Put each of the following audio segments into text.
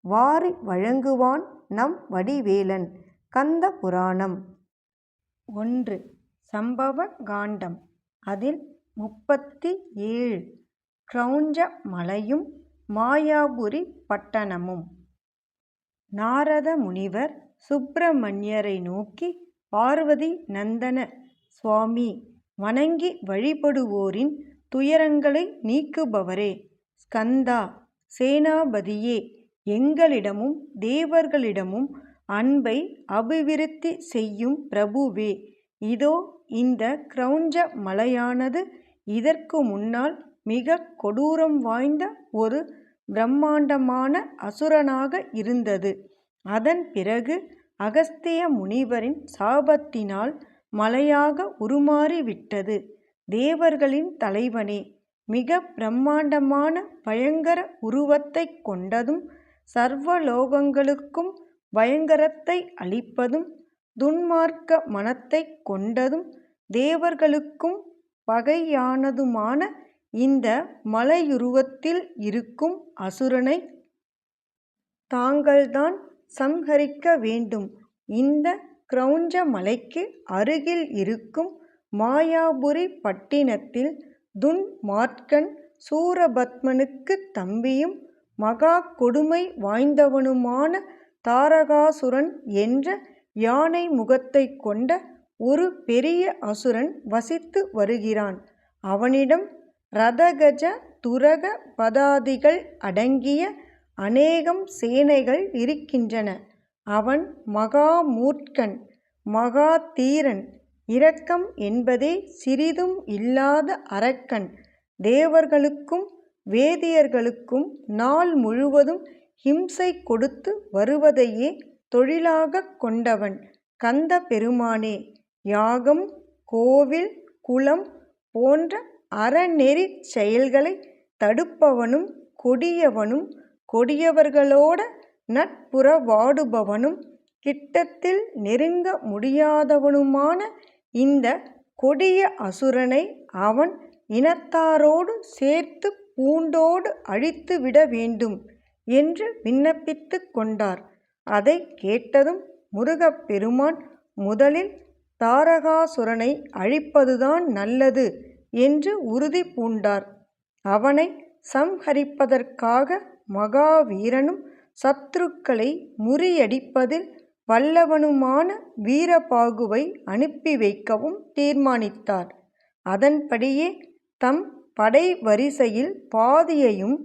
வாரி வழங்குவான் நம் வடிவேலன். கந்த புராணம். ஒன்று. சம்பவ காண்டம். அதில் முப்பத்தி ஏழு கிரௌஞ்ச மலையும் மாயாபுரி பட்டணமும். நாரத முனிவர் சுப்பிரமணியரை நோக்கி பார்வதி நந்தன சுவாமி வணங்கி வழிபடுவோரின் துயரங்களை நீக்குபவரே ஸ்கந்தா சேனாபதியே எங்களிடமும் தேவர்களிடமும் அன்பை அபிவிருத்தி செய்யும் பிரபுவே இதோ இந்த கிரௌஞ்ச மலையானது இதற்கு முன்னால் மிக கொடூரம் வாய்ந்த ஒரு பிரம்மாண்டமான அசுரனாக இருந்தது. அதன் பிறகு அகஸ்திய முனிவரின் சாபத்தினால் மலையாக உருமாறிவிட்டது. தேவர்களின் தலைவனே மிக பிரம்மாண்டமான பயங்கர உருவத்தை கொண்டதும் சர்வலோகங்களுக்கும் பயங்கரத்தை அளிப்பதும் துன்மார்க்க மனத்தை கொண்டதும் தேவர்களுக்கும் பகையானதுமான இந்த மலையுருவத்தில் இருக்கும் அசுரனை தாங்கள்தான் சம்ஹரிக்க வேண்டும். இந்த கிரௌஞ்ச மலைக்கு அருகில் இருக்கும் மாயாபுரி பட்டினத்தில் துன்மார்க்கன் சூரபத்மனுக்கு தம்பியும் மகா கொடுமை வாய்ந்தவனுமான தாரகாசுரன் என்ற யானை முகத்தை கொண்ட ஒரு பெரிய அசுரன் வசித்து வருகிறான். அவனிடம் ரதகஜ துரக பதாதிகள் அடங்கிய அநேகம் சேனைகள் இருக்கின்றன. அவன் மகாமூர்க்கன் மகா தீரன். இரக்கம் என்பதே சிறிதும் இல்லாத அரக்கன். தேவர்களுக்கும் வேதியர்களுக்கும் நாள் முழுவதும் ஹிம்சை கொடுத்து வருவதையே தொழிலாகக் கொண்டவன் கந்த பெருமானே. யாகம் கோவில் குளம் போன்ற அறநெறிச் செயல்களை தடுப்பவனும் கொடியவனும் கொடியவர்களோட நட்புறவாடுபவனும் கிட்டத்தில் நெருங்க முடியாதவனுமான இந்த கொடிய அசுரனை அவன் இனத்தாரோடு சேர்த்து பூண்டோடு அழித்து விட வேண்டும் என்று விண்ணப்பித்து கொண்டார். அதை கேட்டதும் முருகப்பெருமான் முதலில் தாரகாசுரனை அழிப்பதுதான் நல்லது என்று உறுதி பூண்டார். அவனை சம்ஹரிப்பதற்காக மகாவீரனும் சத்துருக்களை முறியடிப்பதில் வல்லவனுமான வீரபாகுவை அனுப்பி வைக்கவும் தீர்மானித்தார். அதன்படியே தம் படை வரிசையில் பாதியையும்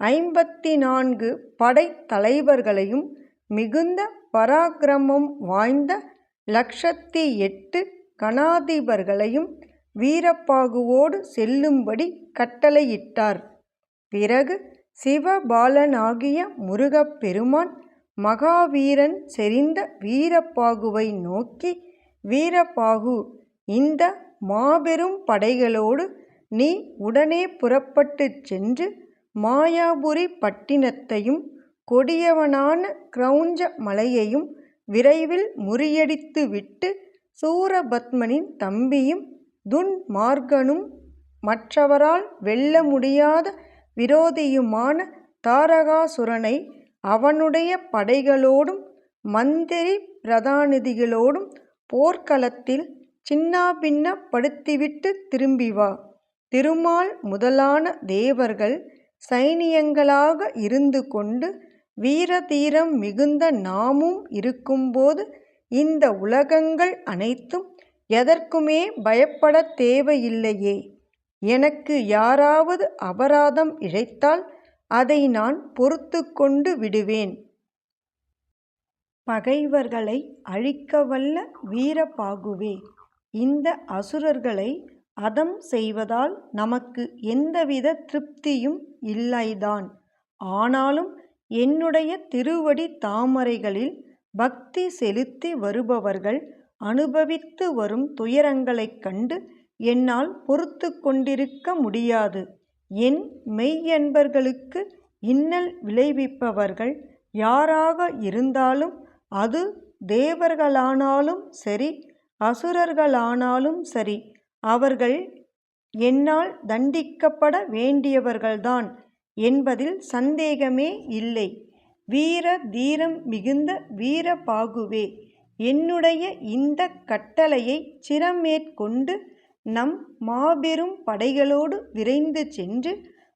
ஐம்பத்தி நான்கு படைத் தலைவர்களையும் மிகுந்த பராக்கிரமம் வாய்ந்த லட்சத்தி எட்டு கணாதிபர்களையும் வீரப்பாகுவோடு செல்லும்படி கட்டளையிட்டார். பிறகு சிவபாலனாகிய முருகப்பெருமான் மகாவீரன் செறிந்த வீரப்பாகுவை நோக்கி வீரப்பாகு இந்த மாபெரும் படைகளோடு நீ உடனே புறப்பட்டுச் சென்று மாயாபுரி பட்டினத்தையும் கொடியவனான கிரௌஞ்ச மலையையும் விரைவில் முறியடித்துவிட்டு சூரபத்மனின் தம்பியும் துன்மார்கனும் மற்றவரால் வெல்ல முடியாத விரோதியுமான தாரகாசுரனை அவனுடைய படைகளோடும் மந்திரி பிரதானிதிகளோடும் போர்க்களத்தில் சின்னாபின்னப்படுத்திவிட்டு திரும்பி வா. திருமால் முதலான தேவர்கள் சைனியங்களாக இருந்து கொண்டு வீரதீரம் மிகுந்த நாமும் இருக்கும்போது இந்த உலகங்கள் அனைத்தும் எதற்குமே பயப்படத் தேவையில்லையே. எனக்கு யாராவது அபராதம் இழைத்தால் அதை நான் பொறுத்து கொண்டு விடுவேன். பகைவர்களை அழிக்கவல்ல வீரபாகுவே இந்த அசுரர்களை அதம் செய்வதால் நமக்கு எந்தவித திருப்தியும் இல்லைதான். ஆனாலும் என்னுடைய திருவடி தாமரைகளில் பக்தி செலுத்தி வருபவர்கள் அனுபவித்து வரும் துயரங்களைக் கண்டு என்னால் பொறுத்து கொண்டிருக்க முடியாது. என் மெய்யன்பர்களுக்கு இன்னல் விளைவிப்பவர்கள் யாராக இருந்தாலும் அது தேவர்களானாலும் சரி அசுரர்களானாலும் சரி அவர்கள் என்னால் தண்டிக்கப்பட வேண்டியவர்கள்தான் என்பதில் சந்தேகமே இல்லை. வீர தீரம் மிகுந்த வீரபாகுவே என்னுடைய இந்த கட்டளையை சிரமேற்கொண்டு நம் மாபெரும் படைகளோடு விரைந்து சென்று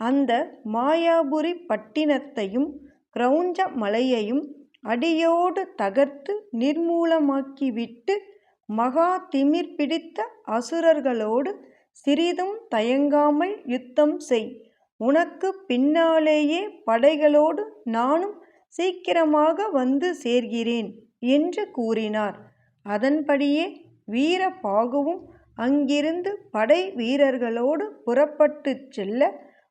அந்த மாயாபுரி பட்டினத்தையும் கிரௌஞ்ச மலையையும் அடியோடு தகர்த்து நிர்மூலமாக்கிவிட்டு மகா திமிர் பிடித்த அசுரர்களோடு சிறிதும் தயங்காமல் யுத்தம் செய். உனக்கு பின்னாலேயே படைகளோடு நானும் சீக்கிரமாக வந்து சேர்கிறேன் என்று கூறினார். அதன்படியே வீரபாகுவும் அங்கிருந்து படை வீரர்களோடு புறப்பட்டுச் செல்ல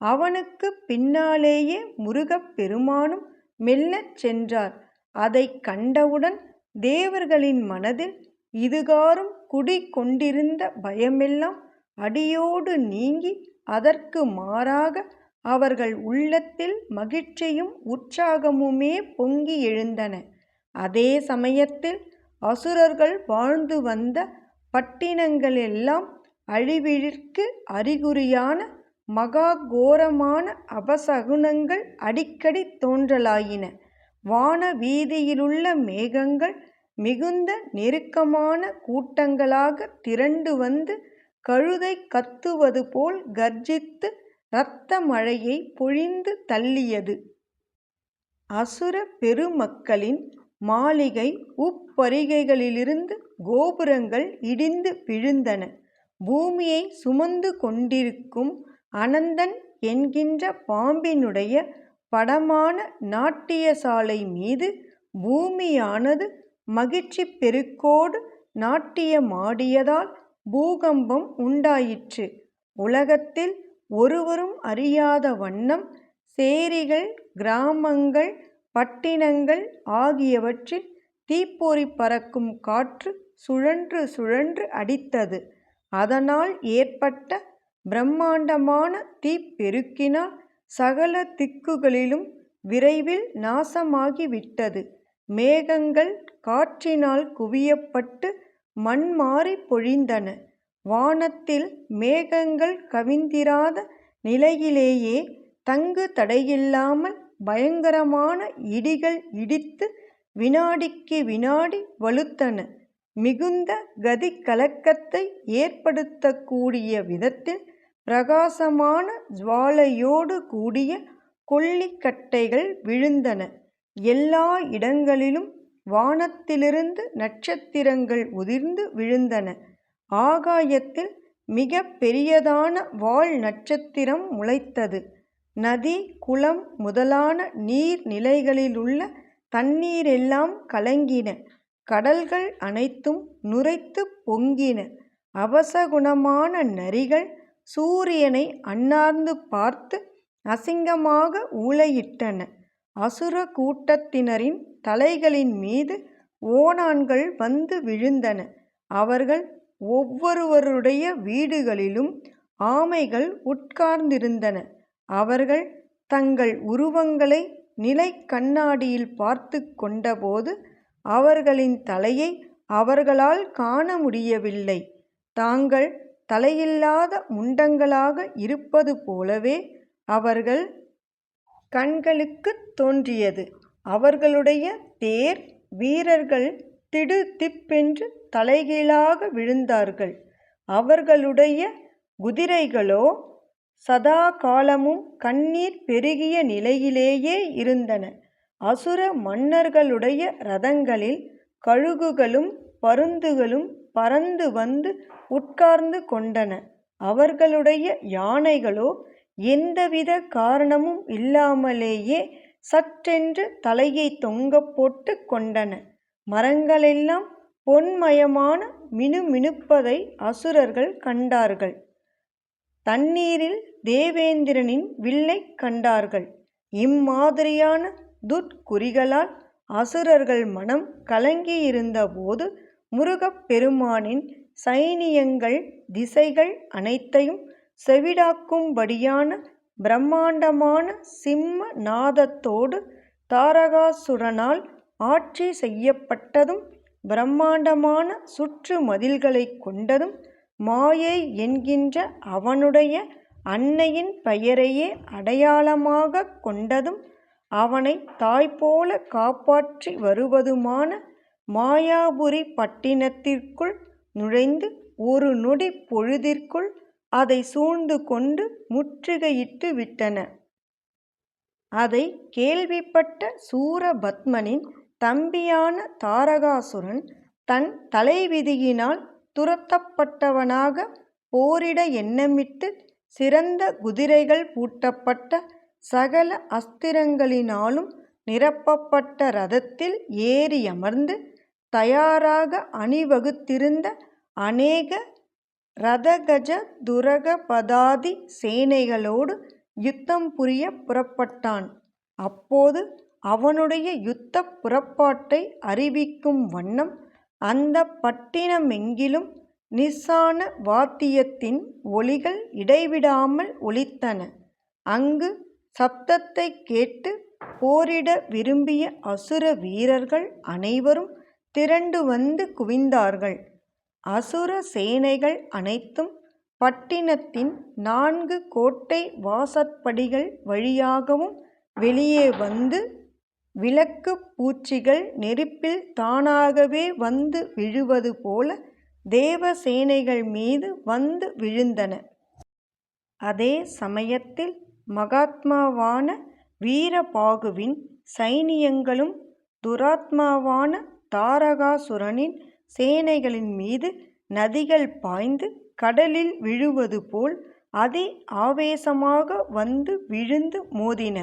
அவனுக்கு பின்னாலேயே முருகப் பெருமானும் மெல்லச் சென்றார். அதைக் கண்டவுடன் தேவர்களின் மனதில் இதுகாறும் குடி கொண்டிருந்த பயமெல்லாம் அடியோடு நீங்கி அதற்கு மாறாக அவர்கள் உள்ளத்தில் மகிழ்ச்சியும் உற்சாகமுமே பொங்கி எழுந்தன. அதே சமயத்தில் அசுரர்கள் வாழ்ந்து வந்த பட்டினங்களெல்லாம் அழிவிற்கு அறிகுறியான மகா கோரமான அபசகுனங்கள் அடிக்கடி தோன்றலாயின. வான வீதியிலுள்ள மேகங்கள் மிகுந்த நெருக்கமான கூட்டங்களாக திரண்டு வந்து கழுதை கத்துவது போல் கர்ஜித்து இரத்த மழையை பொழிந்து தள்ளியது. அசுர பெருமக்களின் மாளிகை உப்பரிகைகளிலிருந்து கோபுரங்கள் இடிந்து விழுந்தன. பூமியை சுமந்து கொண்டிருக்கும் அனந்தன் என்கின்ற பாம்பினுடைய படமான நாட்டியசாலை மீது பூமியானது மகிழ்ச்சி பெருக்கோடு நாட்டியமாடியதால் பூகம்பம் உண்டாயிற்று. உலகத்தில் ஒருவரும் அறியாத வண்ணம் சேரிகள் கிராமங்கள் பட்டினங்கள் ஆகியவற்றில் தீப்பொறி பறக்கும் காற்று சுழன்று சுழன்று அடித்தது. அதனால் ஏற்பட்ட பிரம்மாண்டமான தீப்பெருக்கினால் சகல திக்குகளிலும் விரைவில் நாசமாகிவிட்டது. மேகங்கள் காற்றினால் குவியப்பட்டு மண் மாறி பொழிந்தன. வானத்தில் மேகங்கள் கவிந்திராத நிலையிலேயே தங்கு தடையில்லாமல் பயங்கரமான இடிகள் இடித்து வினாடிக்கு வினாடி வலுத்தன. மிகுந்த கதிகலக்கத்தை ஏற்படுத்தக்கூடிய விதத்தில் பிரகாசமான ஜுவாலையோடு கூடிய கொள்ளிக்கட்டைகள் விழுந்தன. எல்லா இடங்களிலும் வானத்திலிருந்து நட்சத்திரங்கள் உதிர்ந்து விழுந்தன. ஆகாயத்தில் மிக பெரியதான வால் நட்சத்திரம் முளைத்தது. நதி குளம் முதலான நீர் நிலைகளிலுள்ள தண்ணீரெல்லாம் கலங்கின. கடல்கள் அனைத்தும் நுரைத்துப் பொங்கின. அவசகுணமான நரிகள் சூரியனை அண்ணார்ந்து பார்த்து அசிங்கமாக ஊளையிட்டன. அசுர கூட்டத்தினரின் தலைகளின் மீது ஓணான்கள் வந்து விழுந்தன. அவர்கள் ஒவ்வொருவருடைய வீடுகளிலும் ஆமைகள் உட்கார்ந்திருந்தன. அவர்கள் தங்கள் உருவங்களை நிலை கண்ணாடியில் பார்த்து கொண்டபோது அவர்களின் தலையை அவர்களால் காண முடியவில்லை. தாங்கள் தலையில்லாத முண்டங்களாக இருப்பது போலவே அவர்கள் கண்களுக்குத் தோன்றியது. அவர்களுடைய தேர் வீரர்கள் திடுதிப்பென்று தலைகீழாக விழுந்தார்கள். அவர்களுடைய குதிரைகளோ சதா காலமும் கண்ணீர் பெருகிய நிலையிலேயே இருந்தன. அசுர மன்னர்களுடைய ரதங்களில் கழுகுகளும் பருந்துகளும் பறந்து வந்து உட்கார்ந்து கொண்டன. அவர்களுடைய யானைகளோ எந்தவித காரணமும் இல்லாமலேயே சட்டென்று தலையை தொங்க போட்டு கொண்டன. மரங்களெல்லாம் பொன்மயமான மினுமினுப்பதை அசுரர்கள் கண்டார்கள். தண்ணீரில் தேவேந்திரனின் வில்லை கண்டார்கள். இம்மாதிரியான துர்க்குறிகளால் அசுரர்கள் மனம் கலங்கியிருந்தபோது முருகப்பெருமானின் சைனியங்கள் திசைகள் அனைத்தையும் செவிடாக்கும்படியான பிரம்மாண்டமான சிம்ம நாதத்தோடு தாரகாசுரனால் ஆட்சி செய்யப்பட்டதும் பிரம்மாண்டமான சுற்று மதில்களைக் கொண்டதும் மாயை என்கின்ற அவனுடைய அன்னையின் பெயரையே அடையாளமாக கொண்டதும் அவனை தாய்போல காப்பாற்றி வருவதுமான மாயாபுரி பட்டினத்திற்குள் நுழைந்து ஒரு நொடி பொழுதிற்குள் அதை சூழ்ந்து கொண்டு முற்றுகையிட்டு விட்டன. அதை கேள்விப்பட்ட சூரபத்மனின் தம்பியான தாரகாசுரன் தன் தலைவிதியினால் துரத்தப்பட்டவனாக போரிட எண்ணமிட்டு சிறந்த குதிரைகள் பூட்டப்பட்ட சகல அஸ்திரங்களினாலும் நிரப்பப்பட்ட ரதத்தில் ஏறியமர்ந்து தயாராக அணிவகுத்திருந்த அநேக ரதகஜ துரகபதாதி சேனைகளோடு யுத்தம் புரியப் புறப்பட்டான். அப்போது அவனுடைய யுத்தப் புறப்பாட்டை அறிவிக்கும் வண்ணம் அந்தப் பட்டினமெங்கிலும் நிசான வாத்தியத்தின் ஒலிகள் இடைவிடாமல் ஒலித்தன. அங்கு சப்தத்தைக் கேட்டு போரிட விரும்பிய அசுர வீரர்கள் அனைவரும் திரண்டு வந்து குவிந்தார்கள். அசுர சேனைகள் அனைத்தும் பட்டினத்தின் நான்கு கோட்டை வாசற்படிகள் வழியாகவும் வெளியே வந்து விளக்குப் பூச்சிகள் நெருப்பில் தானாகவே வந்து விழுவது போல தேவ சேனைகள் மீது வந்து விழுந்தன. அதே சமயத்தில் மகாத்மாவான வீரபாகுவின் சைனியங்களும் துராத்மாவான தாரகாசுரனின் சேனைகளின் மீது நதிகள் பாய்ந்து கடலில் விழுவது போல் அதி ஆவேசமாக வந்து விழுந்து மோதின.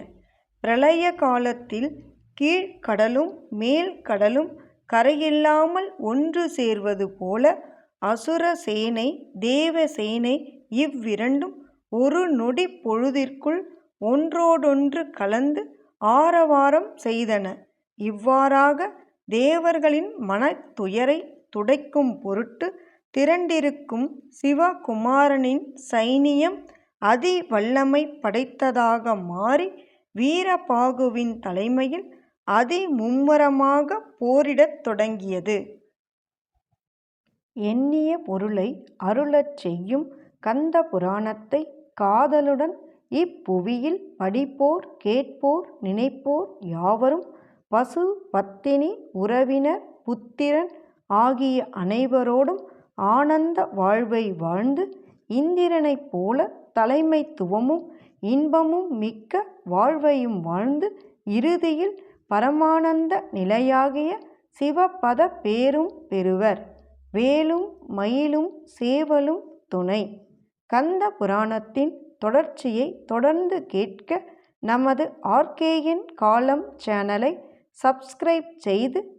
பிரளய காலத்தில் கீழ்கடலும் மேல் கடலும் கரையில்லாமல் ஒன்று சேர்வது போல அசுர சேனை தேவ சேனை இவ்விரண்டும் ஒரு நொடி பொழுதிற்குள் ஒன்றோடொன்று கலந்து ஆரவாரம் செய்தன. இவ்வாறாக தேவர்களின் மனத் துயரை துடைக்கும் பொருட்டு திரண்டிருக்கும் சிவகுமாரனின் சைனியம் அதி வல்லமை படைத்ததாக மாறி வீரபாகுவின் தலைமையில் அதி மும்முரமாகப் போரிடத் தொடங்கியது. எண்ணிய பொருளை அருளச் செய்யும் கந்த புராணத்தை காதலுடன் இப்புவியில் படிப்போர் கேட்போர் நினைப்போர் யாவரும் பசு பத்தினி உறவினர் புத்திரன் ஆகிய அனைவரோடும் ஆனந்த வாழ்வை வாழ்ந்து இந்திரனைப் போல தலைமைத்துவமும் இன்பமும் மிக்க வாழ்வையும் வாழ்ந்து இறுதியில் பரமானந்த நிலையாகிய சிவபத பேரும் பெறுவர். வேலும் மயிலும் சேவலும் துணை. கந்த புராணத்தின் தொடர்ச்சியை தொடர்ந்து கேட்க நமது ஆர்கேயின் காலம் சேனலை சப்ஸ்கிரைப் செய்து